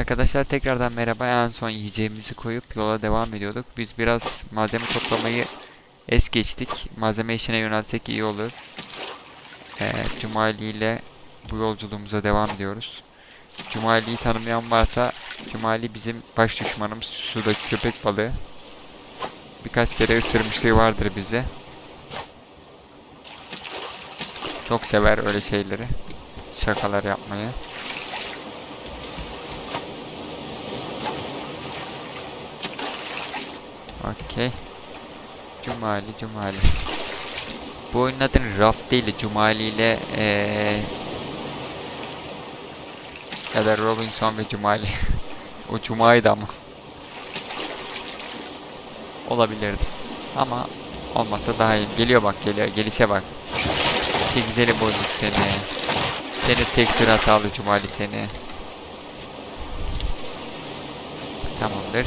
Arkadaşlar tekrardan merhaba. En son yiyeceğimizi koyup yola devam ediyorduk. Biz biraz malzeme toplamayı es geçtik. Malzeme işine yönelsek iyi olur. Ee, Cumali ile bu yolculuğumuza devam ediyoruz. Cumali'yi tanımayan varsa Cumali bizim baş düşmanımız. Sudaki köpek balığı. Birkaç kere ısırmışlığı vardır bize. Çok sever öyle şeyleri. Şakalar yapmayı. Okey. Cumali, Cumali. Bu oyunun adını Raf değil, Cumali ile eee ya da Robinson ve Cumali. o Cuma'ydı ama. Olabilirdi. Ama olmasa daha iyi. Geliyor bak geliyor. Gelişe bak. Güzeli bozuk seni. Seni tekstür hatalı Cumali seni. Tamamdır.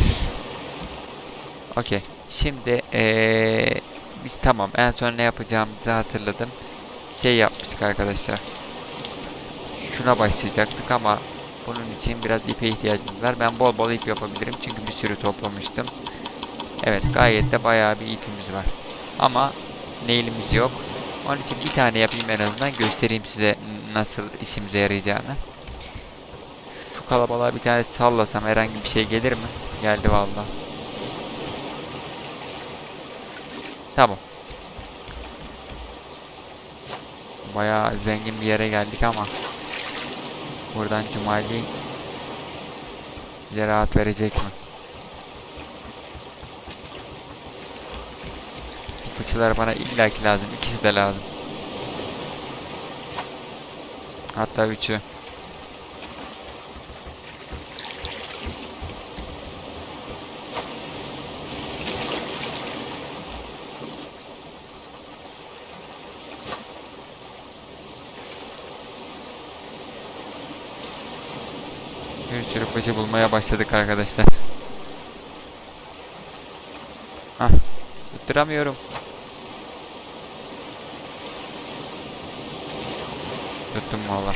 Okey. Şimdi eee biz tamam en son ne yapacağımızı hatırladım. Şey yapmıştık arkadaşlar. Şuna başlayacaktık ama bunun için biraz ipe ihtiyacımız var. Ben bol bol ip yapabilirim çünkü bir sürü toplamıştım. Evet gayet de bayağı bir ipimiz var. Ama nail'imiz yok. Onun için bir tane yapayım en azından göstereyim size nasıl işimize yarayacağını. Şu kalabalığa bir tane sallasam herhangi bir şey gelir mi? Geldi vallahi. Tamam. Bayağı zengin bir yere geldik ama buradan Cumali bize rahat verecek mi? Bu fıçılar bana illaki lazım. İkisi de lazım. Hatta üçü. Bir fıçı bulmaya başladık arkadaşlar. Hah. Tutturamıyorum. Tuttum valla.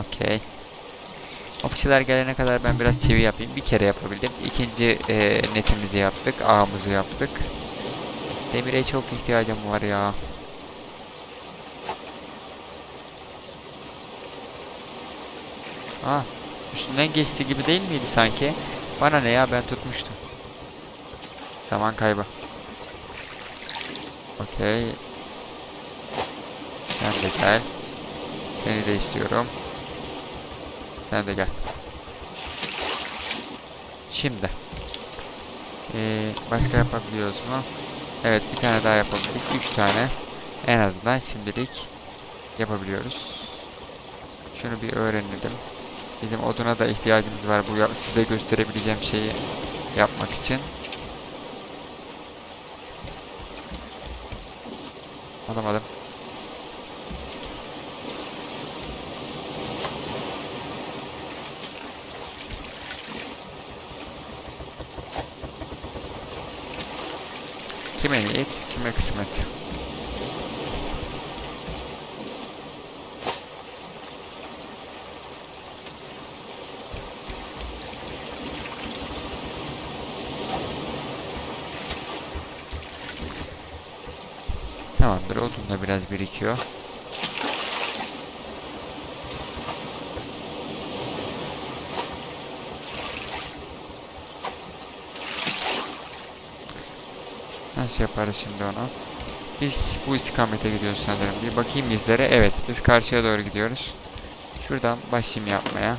Okey. O fıçılar gelene kadar ben biraz çivi yapayım. Bir kere yapabildim. İkinci eee, netimizi yaptık. Ağımızı yaptık. Demire çok ihtiyacım var ya. Ah. Üstünden geçti gibi değil miydi sanki? Bana ne ya ben tutmuştum. Zaman kaybı. Okey. Sen de gel. Seni de istiyorum. Sen de gel. Şimdi. Ee, başka yapabiliyoruz mu? Evet bir tane daha yapabildik. Üç tane. En azından şimdilik yapabiliyoruz. Şunu bir öğrenelim. Bizim oduna da ihtiyacımız var bu size gösterebileceğim şeyi yapmak için. Alamadım. Kime niyet, kime kısmet. Tamamdır, odun da biraz birikiyor. Nasıl yaparız şimdi onu? Biz bu istikamete gidiyoruz sanırım. Bir bakayım izlere. Evet, biz karşıya doğru gidiyoruz. Şuradan başlayayım yapmaya.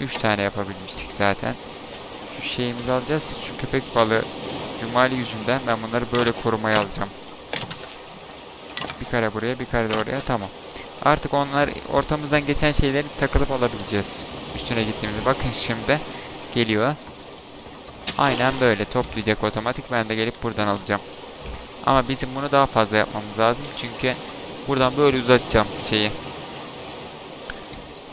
3 tane yapabilmiştik zaten. Şu şeyimizi alacağız. Şu köpek balığı Cumali yüzünden ben bunları böyle korumaya alacağım. Bir kare buraya, bir kare de oraya. Tamam. Artık onlar ortamızdan geçen şeyleri takılıp alabileceğiz. Üstüne gittiğimizde. Bakın şimdi geliyor. Aynen böyle toplayacak otomatik. Ben de gelip buradan alacağım. Ama bizim bunu daha fazla yapmamız lazım. Çünkü buradan böyle uzatacağım şeyi.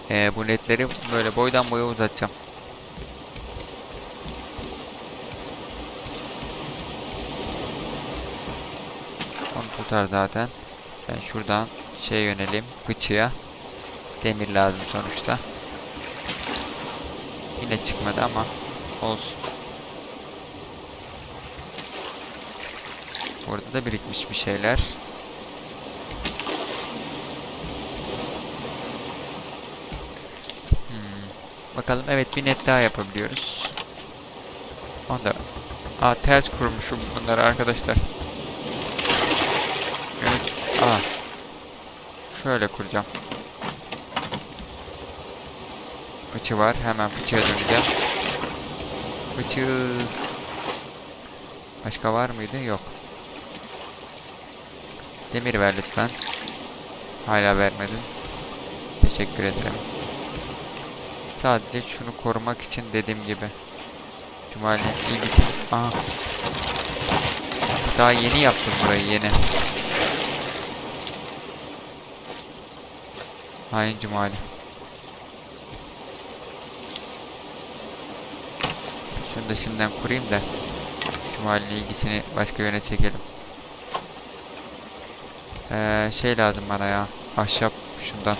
Ee, bu ledleri böyle boydan boya uzatacağım. Onu tutar zaten. Ben şuradan şey yönelim. Fıçıya. Demir lazım sonuçta. Yine çıkmadı ama olsun. Burada da birikmiş bir şeyler. Hmm. Bakalım evet bir net daha yapabiliyoruz. Onda Aa ters kurmuşum bunları arkadaşlar. Aa. Şöyle kuracağım. Fıçı var. Hemen fıçıya döneceğim. Fıçı. Başka var mıydı? Yok. Demir ver lütfen. Hala vermedin. Teşekkür ederim. Sadece şunu korumak için dediğim gibi. Cumali'nin ilgisi... Aha. Daha yeni yaptım burayı yeni. Hain Cumali. Şunu da şimdiden kurayım da Cumali'nin ilgisini başka yöne çekelim. Ee, şey lazım bana ya. Ahşap şundan.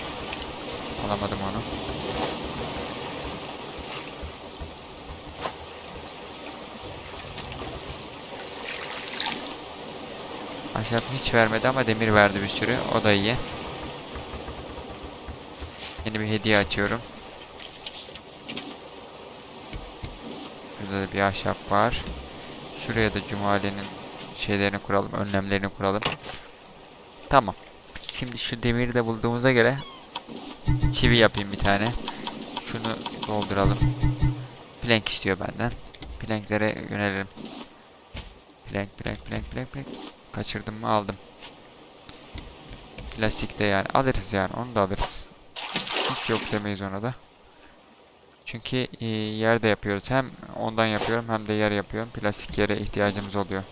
Alamadım onu. Ahşap hiç vermedi ama demir verdi bir sürü. O da iyi. Yeni bir hediye açıyorum. Burada da bir ahşap var. Şuraya da Cumali'nin şeylerini kuralım, önlemlerini kuralım. Tamam. Şimdi şu demiri de bulduğumuza göre çivi yapayım bir tane. Şunu dolduralım. Plank istiyor benden. Planklere yönelelim. Plank, plank, plank, plank, plank. Kaçırdım mı aldım. Plastik de yani alırız yani onu da alırız. Yok demeyiz ona da. Çünkü e, yerde yapıyoruz. Hem ondan yapıyorum hem de yer yapıyorum. Plastik yere ihtiyacımız oluyor.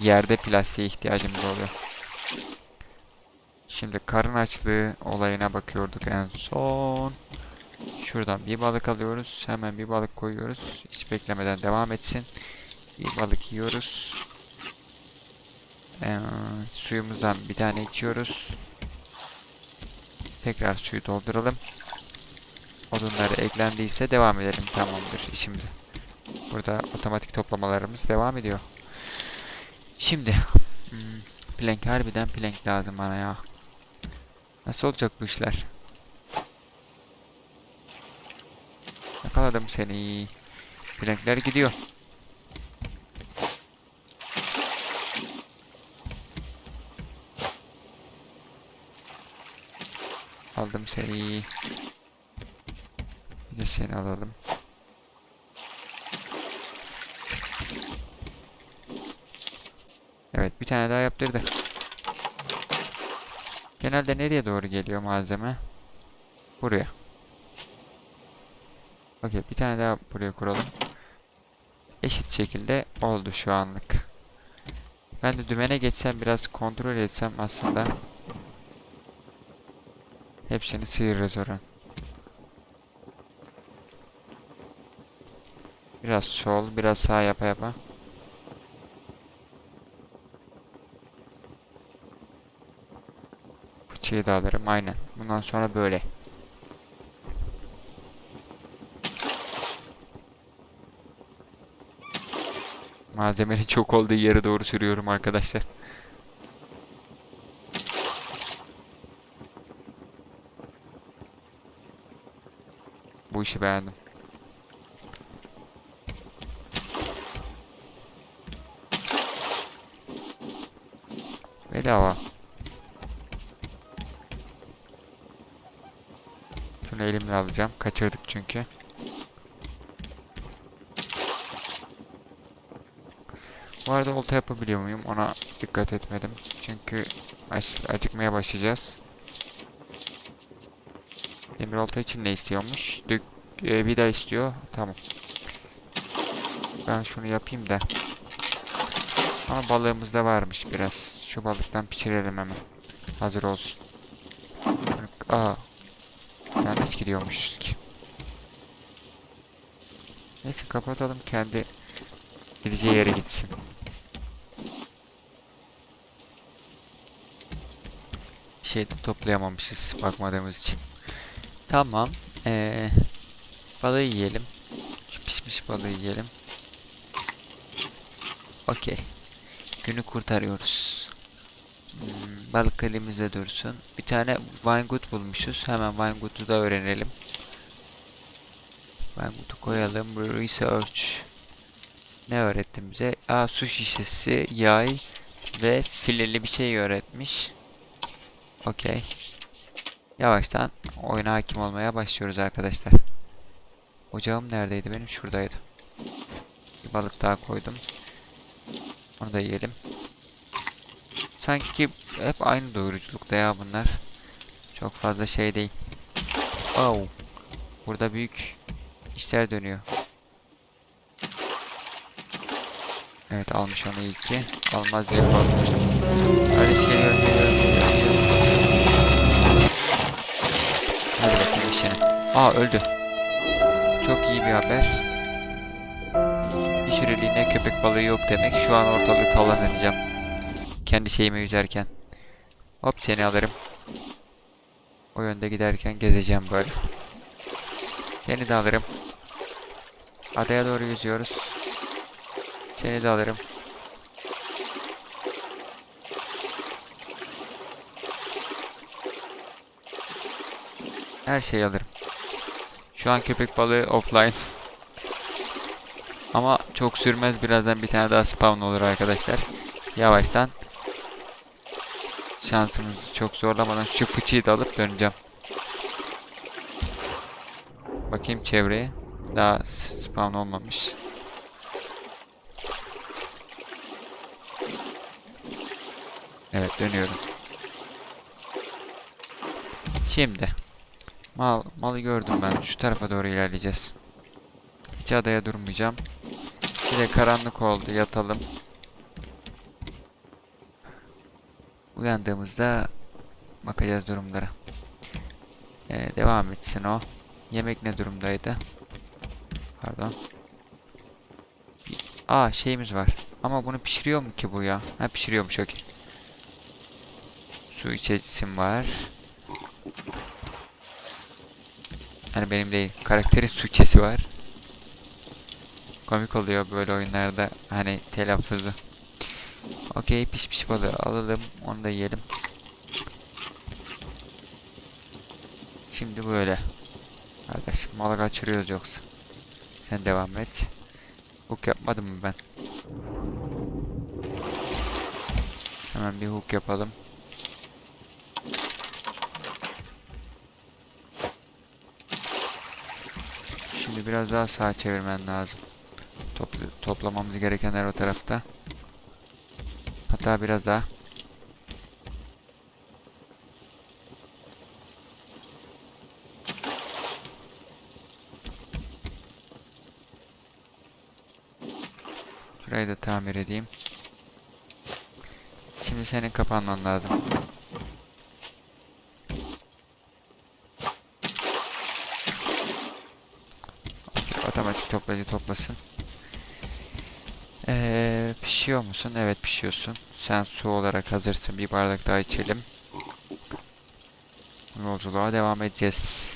Yerde plastiğe ihtiyacımız oluyor. Şimdi karın açlığı olayına bakıyorduk en son. Şuradan bir balık alıyoruz. Hemen bir balık koyuyoruz. Hiç beklemeden devam etsin. Bir balık yiyoruz. Ee, suyumuzdan bir tane içiyoruz. Tekrar suyu dolduralım. Odunları eklendiyse devam edelim. Tamamdır işimize. Burada otomatik toplamalarımız devam ediyor. Şimdi hmm, plank harbiden plank lazım bana ya. Nasıl olacak bu işler? Yakaladım seni. Plankler gidiyor. Aldım seni. Bir de seni alalım. Evet bir tane daha yaptırdı. Genelde nereye doğru geliyor malzeme? Buraya. Okey bir tane daha buraya kuralım. Eşit şekilde oldu şu anlık. Ben de dümene geçsem biraz kontrol etsem aslında hepsini sıyırırız oran. Biraz sol, biraz sağ yapa yapa. Fıçıyı da alırım aynen. Bundan sonra böyle. Malzemenin çok olduğu yere doğru sürüyorum arkadaşlar. Bu işi beğendim. Bedava. Şunu elimle alacağım. Kaçırdık çünkü. Bu arada olta yapabiliyor muyum? Ona dikkat etmedim. Çünkü acıkmaya başlayacağız. Demir olta için ne istiyormuş? Dük e, vida istiyor. Tamam. Ben şunu yapayım da. Ama balığımız da varmış biraz. Şu balıktan pişirelim hemen. Hazır olsun. Aa. Yanlış gidiyormuşuz ki. Neyse kapatalım kendi gideceği yere gitsin. Bir şey de toplayamamışız bakmadığımız için. Tamam. Ee, Balığı yiyelim. Şu pişmiş balığı yiyelim. Okey. Günü kurtarıyoruz. Hmm, balık elimizde dursun. Bir tane Vinegood bulmuşuz. Hemen Vinegood'u da öğrenelim. Vinegood'u koyalım. Research. Ne öğrettin bize? Aa su şişesi, yay ve fileli bir şey öğretmiş. Okey. Yavaştan oyuna hakim olmaya başlıyoruz arkadaşlar. Ocağım neredeydi benim? Şuradaydı. Bir balık daha koydum. Onu da yiyelim. Sanki hep aynı doyuruculukta ya bunlar. Çok fazla şey değil. Oh. Burada büyük işler dönüyor. Evet almış onu iyi ki. Almaz diye korkmuştum. Kardeş geliyorum geliyorum. Aa öldü. Çok iyi bir haber. Bir köpek balığı yok demek. Şu an ortalığı talan edeceğim. Kendi şeyime yüzerken. Hop seni alırım. O yönde giderken gezeceğim böyle. Seni de alırım. Adaya doğru yüzüyoruz. Seni de alırım. Her şeyi alırım. Şu an köpek balığı offline. Ama çok sürmez. Birazdan bir tane daha spawn olur arkadaşlar. Yavaştan şansımızı çok zorlamadan şu fıçıyı da alıp döneceğim. Bakayım çevreye. Daha spawn olmamış. Evet dönüyorum. Şimdi mal malı gördüm ben. Şu tarafa doğru ilerleyeceğiz. Hiç adaya durmayacağım. Bir de karanlık oldu. Yatalım. Uyandığımızda bakacağız durumlara. Ee, devam etsin o. Yemek ne durumdaydı? Pardon. Aa şeyimiz var. Ama bunu pişiriyor mu ki bu ya? Ha pişiriyormuş okey. Su içeceğim var. Hani benim değil. Karakterin su içesi var. Komik oluyor böyle oyunlarda. Hani telaffuzu. Okey piş piş balığı alalım. Onu da yiyelim. Şimdi böyle. Kardeşim malı kaçırıyoruz yoksa. Sen devam et. Hook yapmadım mı ben? Hemen bir hook yapalım. Şimdi biraz daha sağa çevirmen lazım. Topla- toplamamız gerekenler o tarafta. Hatta biraz daha. Şurayı da tamir edeyim. Şimdi senin kapanman lazım. Otomatik toplayıcı toplasın. Ee, pişiyor musun? Evet pişiyorsun. Sen su olarak hazırsın. Bir bardak daha içelim. Yolculuğa devam edeceğiz.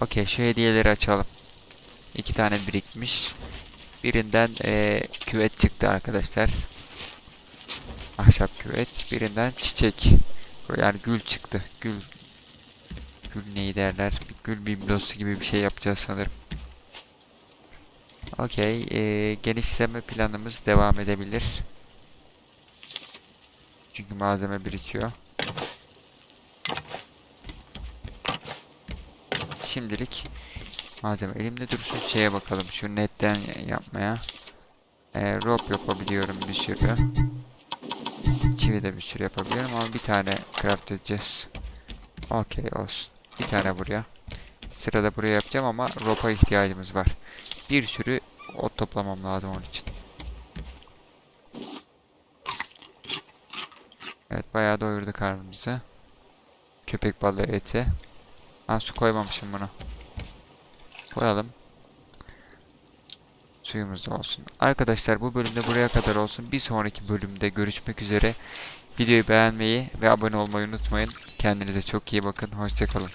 Okey şu hediyeleri açalım. İki tane birikmiş. Birinden ee, küvet çıktı arkadaşlar. Ahşap küvet. Birinden çiçek. Yani gül çıktı. Gül. Gül neyi derler? Gül biblosu gibi bir şey yapacağız sanırım. Okey. eee, genişleme planımız devam edebilir. Çünkü malzeme birikiyor. Şimdilik malzeme elimde dursun. Şeye bakalım. Şu netten yapmaya. Eee rope yapabiliyorum bir sürü. Çivi de bir sürü yapabiliyorum ama bir tane craft edeceğiz. Okey olsun. Bir tane buraya. Sırada buraya yapacağım ama ropa ihtiyacımız var. Bir sürü ot toplamam lazım onun için. Evet bayağı doyurdu karnımızı. Köpek balığı eti. Ha su koymamışım bunu. Koyalım. Suyumuz da olsun. Arkadaşlar bu bölümde buraya kadar olsun. Bir sonraki bölümde görüşmek üzere. Videoyu beğenmeyi ve abone olmayı unutmayın. Kendinize çok iyi bakın. Hoşçakalın.